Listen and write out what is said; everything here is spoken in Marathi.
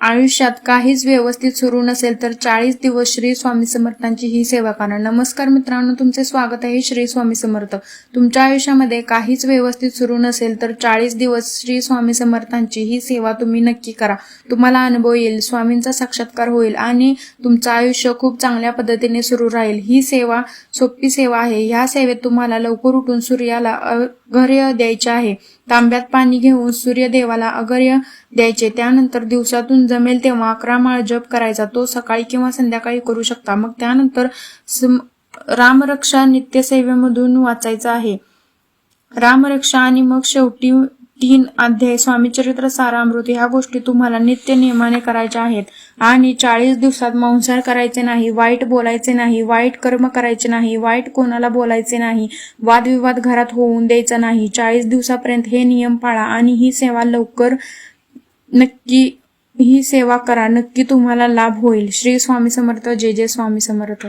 आयुष्यात काहीच व्यवस्थित सुरू नसेल तर चाळीस दिवस श्री स्वामी समर्थांची ही सेवा करा. नमस्कार मित्रांनो तुमचे स्वागत आहे श्री स्वामी समर्थ. तुमच्या आयुष्यामध्ये काहीच व्यवस्थित सुरू नसेल तर चाळीस दिवस श्री स्वामी समर्थांची ही सेवा तुम्ही नक्की करा. तुम्हाला अनुभव येईल स्वामींचा साक्षात्कार होईल आणि तुमचं आयुष्य खूप चांगल्या पद्धतीने सुरू राहील. ही सेवा सोपी सेवा आहे. ह्या सेवेत तुम्हाला लवकर उठून सूर्याला अघर्य द्यायचे आहे. तांब्यात पाणी घेऊन सूर्यदेवाला अघर्य द्यायचे. त्यानंतर दिवसातून जमेल तेव्हा अकरा माळ जप करायचा. तो सकाळी किंवा संध्याकाळी करू शकता. मग त्यानंतर रामरक्षा नित्यसेवेमधून वाचायचा आहे. रामरक्षा आणि मग शेवटी तीन अध्याय स्वामीचरित्र सारामृत ह्या गोष्टी तुम्हाला नित्य नियमाने करायच्या आहेत. आणि चाळीस दिवसात मांसाहार करायचे नाही वाईट बोलायचे नाही वाईट कर्म करायचे नाही वाईट कोणाला बोलायचे नाही वादविवाद घरात होऊन द्यायचा नाही. चाळीस दिवसापर्यंत हे नियम पाळा आणि ही सेवा लवकर नक्की ही सेवा करा. नक्की तुम्हाला लाभ होईल. श्री स्वामी समर्थ जय जय स्वामी समर्थ.